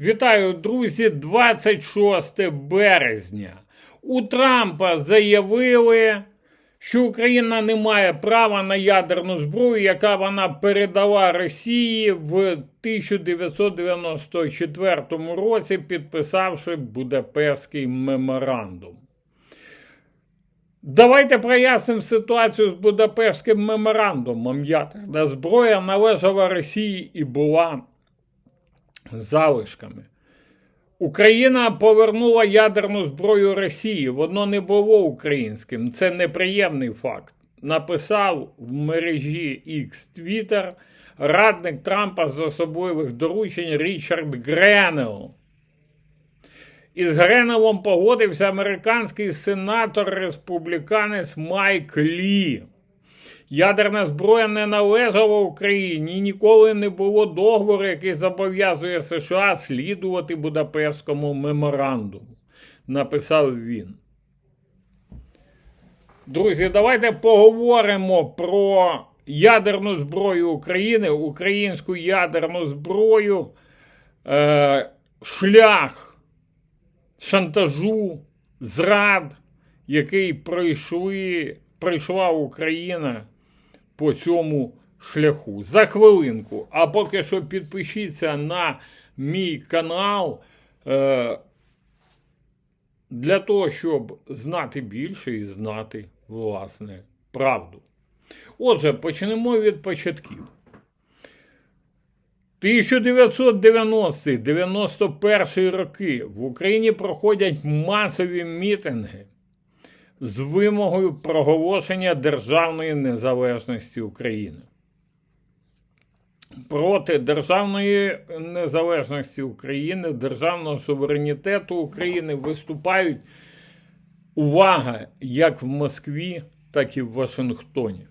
Вітаю, друзі, 26 березня. У Трампа заявили, що Україна не має права на ядерну зброю, яка вона передала Росії в 1994 році, підписавши Будапештський меморандум. Давайте прояснимо ситуацію з Будапештським меморандумом. Ядерна зброя належала Росії і була залишками. Україна повернула ядерну зброю Росії. Воно не було українським. Це неприємний факт. Написав в мережі X Twitter радник Трампа з особливих доручень Річард Гренел. Із Гренелом погодився американський сенатор-республіканець Майк Лі. Ядерна зброя не належала Україні ніколи не було договору, який зобов'язує США слідувати Будапештському меморандуму, написав він. Друзі, давайте поговоримо про ядерну зброю України, українську ядерну зброю, е, шлях шантажу, зрад, який пройшли, пройшла Україна по цьому шляху. За хвилинку. А поки що підпишіться на мій канал е, для того, щоб знати більше і знати, власне, правду. Отже, почнемо від початків. 1990-91 роки в Україні проходять масові мітинги з вимогою проголошення державної незалежності України. Проти державної незалежності України, державного суверенітету України виступають увага як в Москві, так і в Вашингтоні.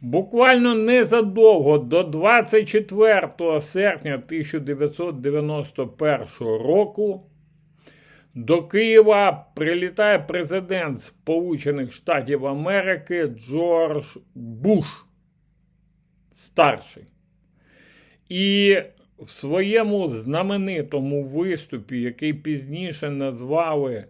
Буквально незадовго до 24 серпня 1991 року до Києва прилітає президент Сполучених Штатів Америки Джордж Буш старший. І в своєму знаменитому виступі, який пізніше назвали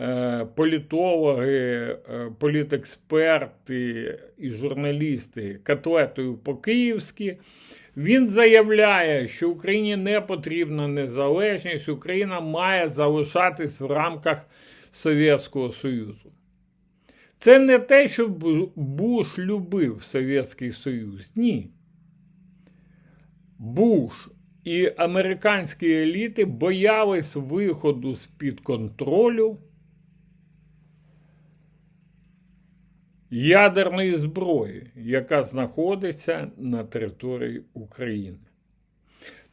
е, політологи, е, політексперти і журналісти котлетою по-київськи, він заявляє, що Україні не потрібна незалежність, Україна має залишатись в рамках Совєтського Союзу. Це не те, що Буш любив Совєтський Союз. Ні. Буш і американські еліти боялись виходу з-під контролю ядерної зброї, яка знаходиться на території України.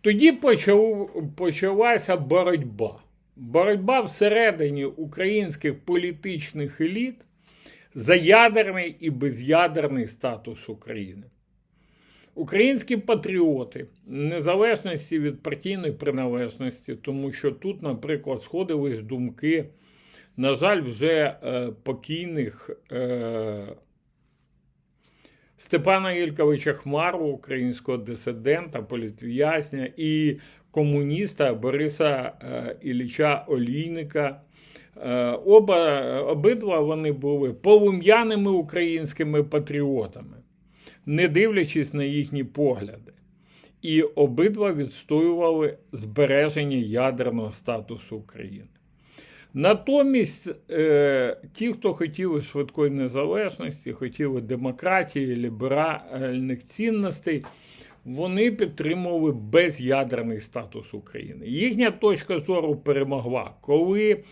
Тоді почав, почалася боротьба. Боротьба всередині українських політичних еліт за ядерний і безядерний статус України. Українські патріоти, незалежності від партійної приналежності, тому що тут, наприклад, сходились думки, на жаль, вже е, покійних е, Степана Ільковича Хмару, українського дисидента, політв'язня, і комуніста Бориса е, Ілліча Олійника. Е, оба, обидва вони були полум'яними українськими патріотами не дивлячись на їхні погляди. І обидва відстоювали збереження ядерного статусу України. Натомість е, ті, хто хотіли швидкої незалежності, хотіли демократії, ліберальних цінностей, вони підтримували безядерний статус України. Їхня точка зору перемогла, коли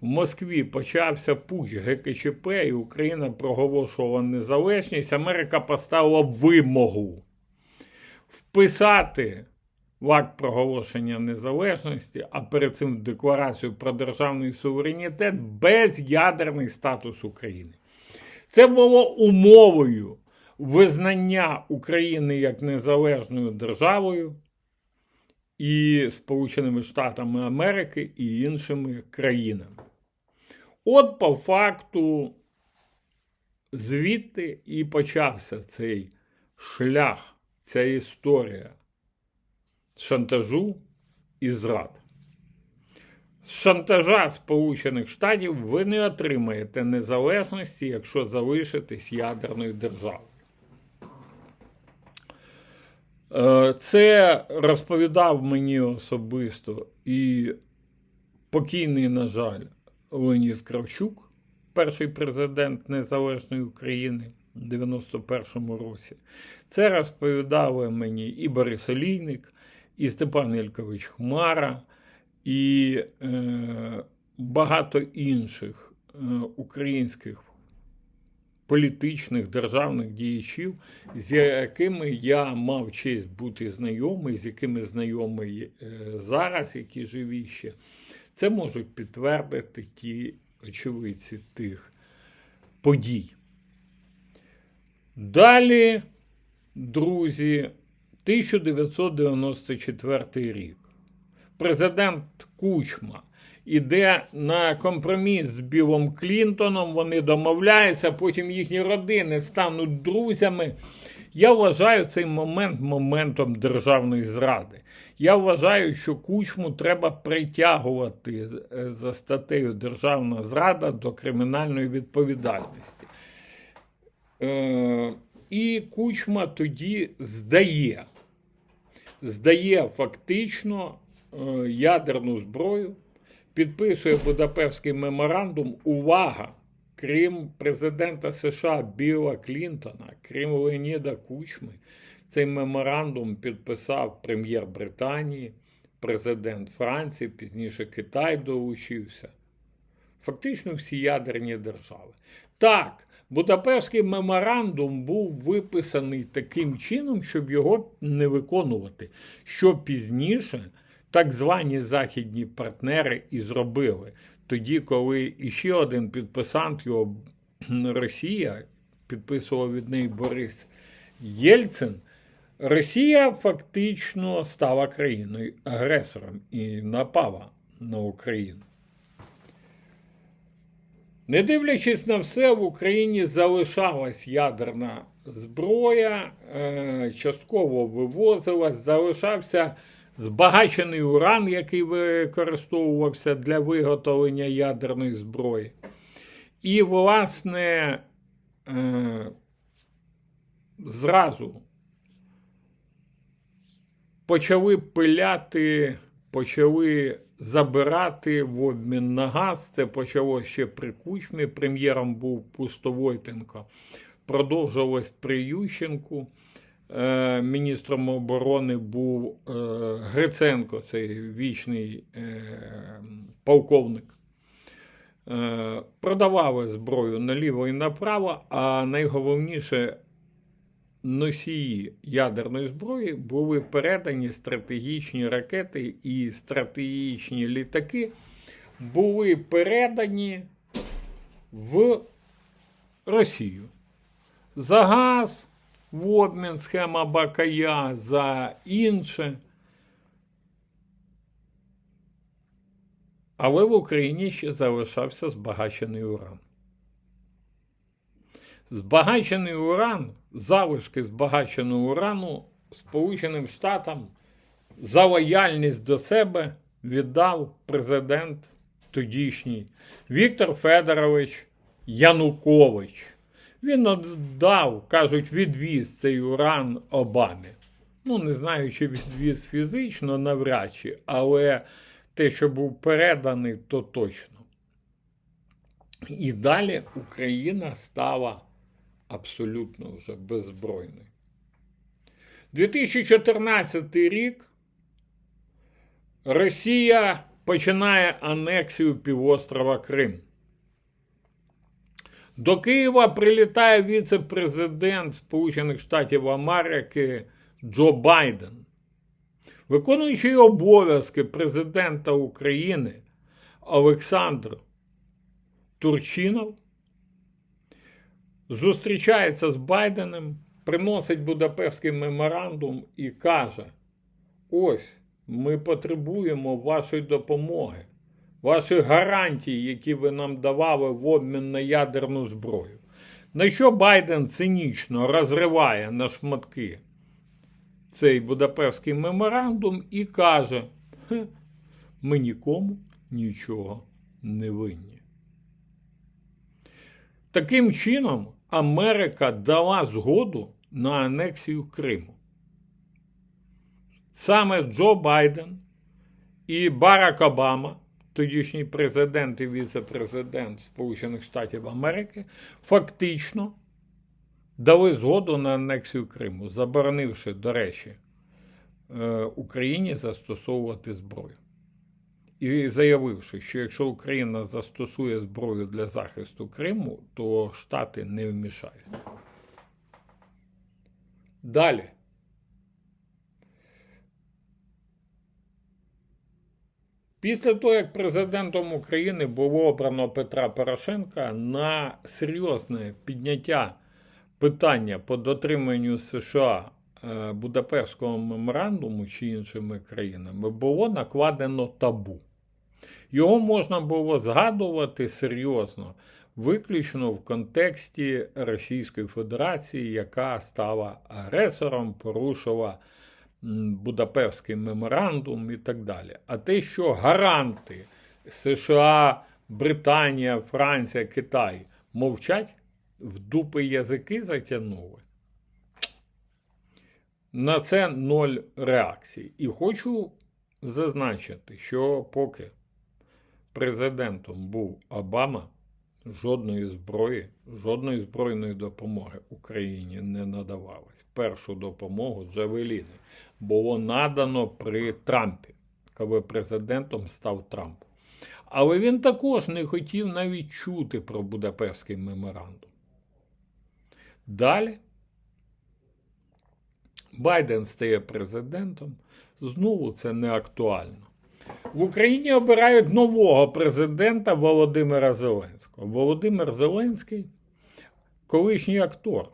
в Москві почався путч ГКЧП, і Україна проголошувала незалежність. Америка поставила вимогу вписати в акт проголошення незалежності, а перед цим в декларацію про державний суверенітет безядерний статус України. Це було умовою визнання України як незалежною державою і Сполученими Штатами Америки і іншими країнами. От по факту звідти і почався цей шлях, ця історія шантажу і зрад. з шантажа Сполучених Штатів ви не отримаєте незалежності, якщо залишитесь ядерною державою. Е, Це розповідав мені особисто і покійний, на жаль, Леонід Кравчук, перший президент Незалежної України в 91-му році. Це розповідали мені і Борис Олійник, і Степан Ількович Хмара, і е, багато інших е, українських політичних державних діячів, з якими я мав честь бути знайомий, з якими знайомий е, зараз, які живі ще. Це можуть підтвердити ті очевидці тих подій. Далі, друзі, 1994 рік. Президент Кучма іде на компроміс з Білом Клінтоном, вони домовляються, потім їхні родини стануть друзями. Я вважаю цей момент моментом державної зради. Я вважаю, що кучму треба притягувати е, за статтею Державна зрада до кримінальної відповідальності. Е, і кучма тоді здає, здає фактично е, ядерну зброю, підписує Будапештський меморандум. Увага! Крім президента США Біла Клінтона, крім Леоніда Кучми, цей меморандум підписав прем'єр Британії, президент Франції, пізніше Китай долучився. Фактично всі ядерні держави. Так, Будапештський меморандум був виписаний таким чином, щоб його не виконувати. Що пізніше так звані західні партнери і зробили. Тоді, коли іще один підписант його Росія, підписував від неї Борис Єльцин, Росія фактично стала країною агресором і напала на Україну. Не дивлячись на все, в Україні залишалась ядерна зброя, е, частково вивозилась, залишався збагачений уран, який використовувався для виготовлення ядерної зброї. І, власне, е, зразу почали пиляти, почали забирати в обмін на газ. Це почалося ще при кучмі. Прем'єром був Пустовойтенко. Продовжилось при Ющенку. Е, міністром оборони був е, Гриценко, цей вічний е, полковник. Продавали зброю наліво і направо, а найголовніше носії ядерної зброї були передані стратегічні ракети і стратегічні літаки були передані в Росію. За газ в обмін схема Бакая за інше. Але в Україні ще залишався збагачений уран. Збагачений уран, залишки збагаченого урану Сполученим Штатам за лояльність до себе віддав президент тодішній Віктор Федорович Янукович. Він дав, кажуть, відвіз цей уран Обамі. Ну, не знаю, чи відвіз фізично навряд чи, але те, що був переданий, то точно. І далі Україна стала абсолютно вже беззбройною. 2014 рік Росія починає анексію півострова Крим. До Києва прилітає віце-президент Сполучених Штатів Америки Джо Байден. Виконуючий обов'язки президента України Олександр Турчинов зустрічається з Байденом, приносить Будапештський меморандум і каже: ось ми потребуємо вашої допомоги ваші гарантії, які ви нам давали в обмін на ядерну зброю. На що Байден цинічно розриває на шматки цей Будапештський меморандум і каже: ми нікому нічого не винні. Таким чином, Америка дала згоду на анексію Криму. Саме Джо Байден і Барак Обама, тодішній президент і віце-президент Сполучених Штатів Америки, фактично дали згоду на анексію Криму, заборонивши, до речі, е, Україні застосовувати зброю. І заявивши, що якщо Україна застосує зброю для захисту Криму, то Штати не вмішаються. Далі. Після того, як президентом України було обрано Петра Порошенка на серйозне підняття питання по дотриманню США е, Будапештського меморандуму чи іншими країнами, було накладено табу. Його можна було згадувати серйозно, виключно в контексті Російської Федерації, яка стала агресором, порушила Будапештський меморандум і так далі. А те, що гаранти США, Британія, Франція, Китай мовчать, в дупи язики затягнули. На це ноль реакцій. І хочу зазначити, що поки президентом був Обама, жодної зброї, жодної збройної допомоги Україні не надавалось. Першу допомогу Джавеліни було надано при Трампі, коли президентом став Трамп. Але він також не хотів навіть чути про Будапештський меморандум. Далі Байден стає президентом. Знову це не актуально. В Україні обирають нового президента Володимира Зеленського. Володимир Зеленський колишній актор,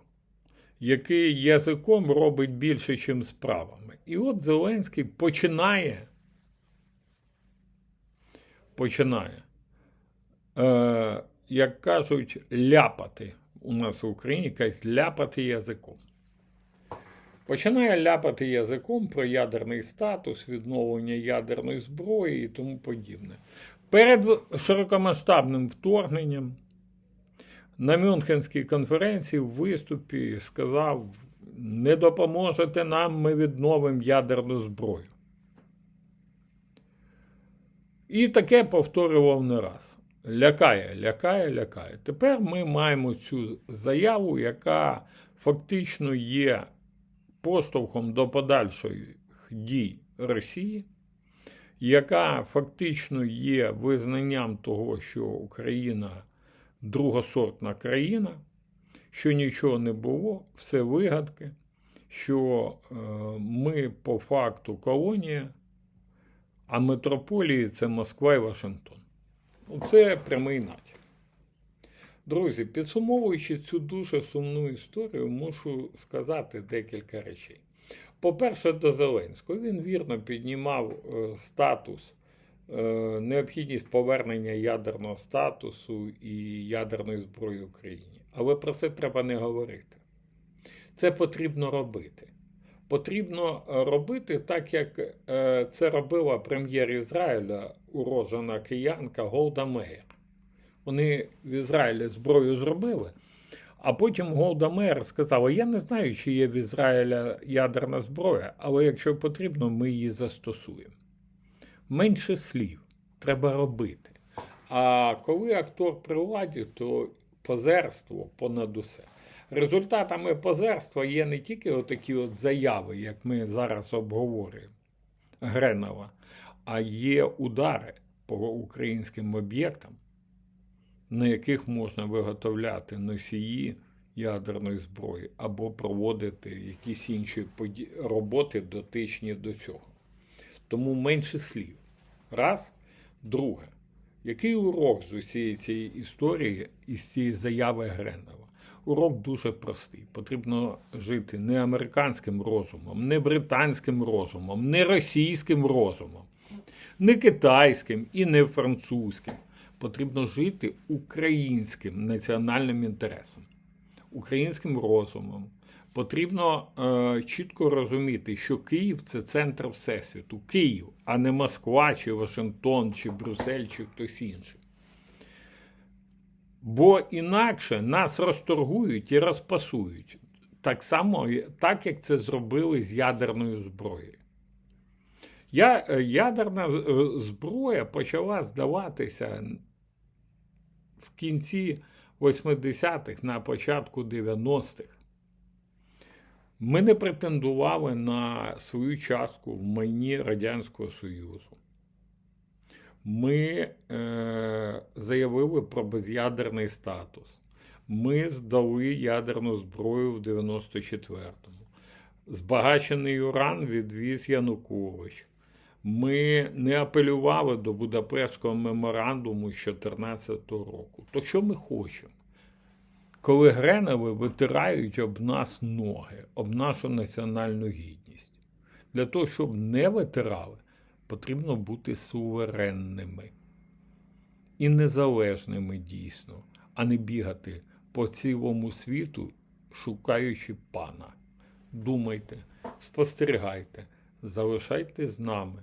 який язиком робить більше, ніж справами. І от Зеленський починає. Починає, е, як кажуть, ляпати. У нас в Україні кажуть, ляпати язиком. Починає ляпати язиком про ядерний статус, відновлення ядерної зброї і тому подібне. Перед широкомасштабним вторгненням на Мюнхенській конференції в виступі сказав: не допоможете нам, ми відновимо ядерну зброю. І таке повторював не раз. Лякає, лякає, лякає. Тепер ми маємо цю заяву, яка фактично є поштовхом до подальших дій Росії, яка фактично є визнанням того, що Україна другосортна країна, що нічого не було, все вигадки, що е, ми по факту колонія, а метрополії це Москва і Вашингтон. Це прямий натяк. Друзі, підсумовуючи цю дуже сумну історію, мушу сказати декілька речей. По-перше, до Зеленського він вірно піднімав е, статус, е, необхідність повернення ядерного статусу і ядерної зброї Україні. Але про це треба не говорити. Це потрібно робити. Потрібно робити так, як е, це робила прем'єр Ізраїля, урожена киянка Голда Меєр. Вони в Ізраїлі зброю зробили, а потім Голда Меєр сказала: Я не знаю, чи є в Ізраїля ядерна зброя, але якщо потрібно, ми її застосуємо. Менше слів треба робити. А коли актор при владі, то позерство понад усе. Результатами позерства є не тільки отакі от заяви, як ми зараз обговорюємо Гренова, а є удари по українським об'єктам, на яких можна виготовляти носії ядерної зброї або проводити якісь інші роботи дотичні до цього. Тому менше слів. Раз. Друге. Який урок з усієї цієї історії із цієї заяви Гренова? Урок дуже простий. Потрібно жити не американським розумом, не британським розумом, не російським розумом, не китайським і не французьким. Потрібно жити українським національним інтересом, українським розумом, Потрібно е, чітко розуміти, що Київ це центр Всесвіту. Київ, а не Москва, чи Вашингтон, чи Брюссель, чи хтось інший. Бо інакше нас розторгують і розпасують. Так само, так як це зробили з ядерною зброєю. Я, е, ядерна е, зброя почала здаватися в кінці 80-х, на початку 90-х. Ми не претендували на свою частку в майні Радянського Союзу. Ми е, заявили про без'ядерний статус. Ми здали ядерну зброю в 94-му. Збагачений уран відвіз Янукович. Ми не апелювали до Будапештського меморандуму з 2014 року. То що ми хочемо? Коли Греневи витирають об нас ноги, об нашу національну гідність. Для того, щоб не витирали, потрібно бути суверенними і незалежними дійсно, а не бігати по цілому світу, шукаючи пана. Думайте, спостерігайте, залишайтесь з нами.